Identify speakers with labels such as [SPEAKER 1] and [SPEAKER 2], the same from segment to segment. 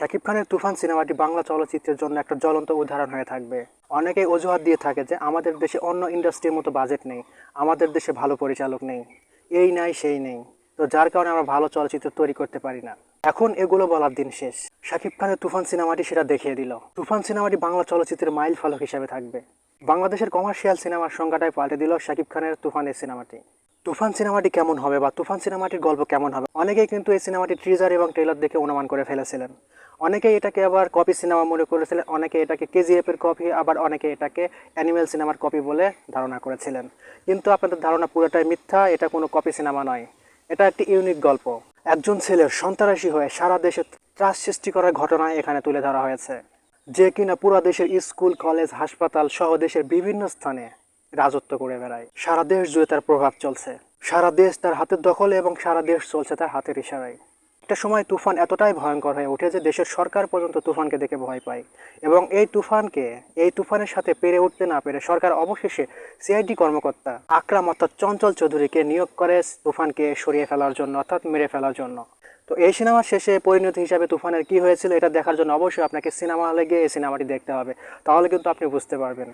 [SPEAKER 1] শাকিব খানের তুফান সিনেমাটি বাংলা চলচ্চিত্রের জন্য একটা জ্বলন্ত উদাহরণ হয়ে থাকবে। অনেকেই অজুহাত দিয়ে থাকে যে আমাদের দেশে অন্য ইন্ডাস্ট্রির মতো বাজেট নেই, আমাদের দেশে ভালো পরিচালক নেই, এই নাই, সেই নেই। তো যার কারণে আমরা ভালো চলচ্চিত্র তৈরি করতে পারি না। এখন এগুলো বলার দিন শেষ। শাকিব খানের তুফান সিনেমাটি সেটা দেখিয়ে দিল। তুফান সিনেমাটি বাংলা চলচ্চিত্রের মাইল ফলক হিসাবে থাকবে। বাংলাদেশের কমার্শিয়াল সিনেমার সংখ্যাটাই পাল্টে দিল শাকিব খানের তুফানের সিনেমাটি। তুফান সিনেমাটি কেমন হবে বা তুফান সিনেমাটির গল্প কেমন হবে? অনেকেই কিন্তু এই সিনেমাটি ট্রিজার এবং ট্রেলার দেখে অনুমান করে ফেলেছিলেন। অনেকেই এটাকে আবার কপি সিনেমা মনে করেছিলেন অনেকে এটাকে কেজিএফ এর কপি আবার অনেকে এটাকে অ্যানিমেল সিনেমার কপি বলে ধারণা করেছিলেন। কিন্তু আপনাদের ধারণা পুরোটাই মিথ্যা, এটা কোনো কপি সিনেমা নয়। এটা একটি ইউনিক গল্প। একজন ছেলের সন্ত্রাসী হয়ে সারা দেশে ত্রাস সৃষ্টি করার ঘটনা এখানে তুলে ধরা হয়েছে। যে কিনা পুরো দেশের স্কুল কলেজ হাসপাতাল সহ দেশের বিভিন্ন স্থানে রাজত্ব করে বেড়ায়। সারা দেশ জুড়ে তার প্রভাব চলছে। সারা দেশ তার হাতের দখলে এবং সারা দেশ চলছে তার হাতের ইশারায়। একটা সময় তুফান এতটাই ভয়ঙ্কর হয়ে ওঠে যে দেশের সরকার পর্যন্ত তুফানকে দেখে ভয় পায়। এবং এই তুফানকে, এই তুফানের সাথে পেরে উঠতে না পেরে সরকার অবশেষে সিআইডি কর্মকর্তা আকরাম অর্থাৎ চঞ্চল চৌধুরীকে নিয়োগ করে তুফানকে সরিয়ে ফেলার জন্য, অর্থাৎ মেরে ফেলার জন্য। তো এই সিনেমার শেষে পরিণতি হিসাবে তুফানের কি হয়েছিল এটা দেখার জন্য অবশ্যই আপনাকে সিনেমা হলে গিয়ে এই সিনেমাটি দেখতে হবে। তাহলে কিন্তু আপনি বুঝতে পারবেন।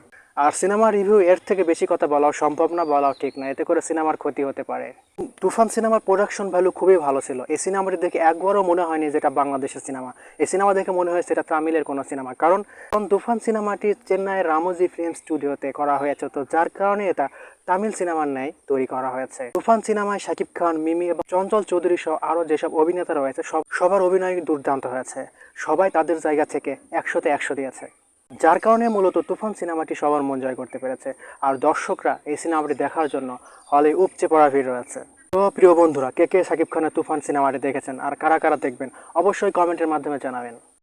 [SPEAKER 1] আর সিনেমা রিভিউ এর থেকে বেশি কথা বলাও সম্ভব না, বলাও ঠিক না। এতে করে সিনেমার ক্ষতি হতে পারে। তুফান সিনেমার প্রোডাকশন ভ্যালু খুবই ভালো ছিল। এই সিনেমাটি দেখে একবারও মনে হয়নি যেটা বাংলাদেশের সিনেমা। এই সিনেমা দেখে মনে হয়েছে এটা তামিলের কোনো সিনেমা। কারণ তুফান সিনেমাটি চেন্নাইয়ের রামোজি ফিল্ম স্টুডিওতে করা হয়েছে। তো যার কারণে এটা তামিল সিনেমার ন্যায় তৈরি করা হয়েছে। তুফান সিনেমায় শাকিব খান, মিমি এবং চঞ্চল চৌধুরী সহ আরও যেসব অভিনেতা রয়েছে, সব সবার অভিনয় দুর্দান্ত হয়েছে। সবাই তাদের জায়গা থেকে একশোতে একশো দিয়েছে। যার কারণে মূলত তুফান সিনেমাটি সবার মন জয় করতে পেরেছে। আর দর্শকরা এই সিনেমাটি দেখার জন্য হলে উপচে পড়া ভিড় রয়েছে। তো প্রিয় বন্ধুরা, কে কে শাকিব খানের তুফান সিনেমাটি দেখেছেন আর কারা কারা দেখবেন, অবশ্যই কমেন্টের মাধ্যমে জানাবেন।